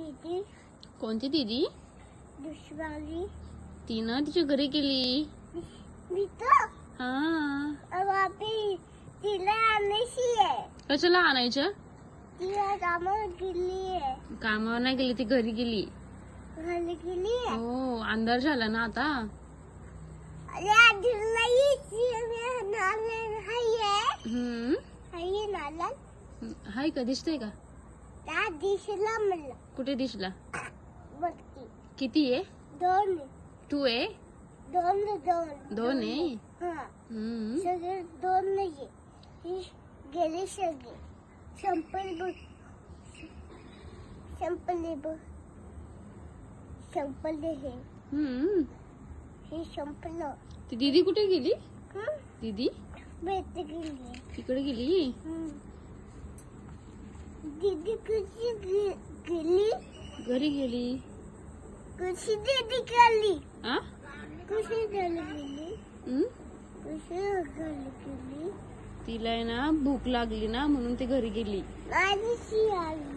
दीदी। कोणती दीदी? दुश्मनी तिनं तिच्या घरी गेली तो हा। वापी तिला आणायची आहे कशाला आणायचं तिला कामावर गेली आहे कामावर नाही गेली ती घरी गेली घरी गेली हो। अंधार झाला ना आता। अरे आधी नाही नाला आहे हम्म। हाय नाला हाय का दिसतंय का? त्या दिशेला मला. कुठे दिसला? बघती किती आहे? दोन टू आहे? दोन दोन. दोन आहे? हा. हम्म. सगळे दोन नाही ही गेले सगळे. संपल बघ. संपले बघ. संपले हे. हम्म. हे संपलं. ती दीदी कुठे गेली? हं? दीदी? भेट गेली. तिकडे गेली? हं. दीदी कशी गे- गेली. घरी गेली कशी दीदी गेली आ? कशी घरी गेली हम्म? गेली तिला आहे ना भूक लागली ना म्हणून ती घरी गेली. माझी शी आली?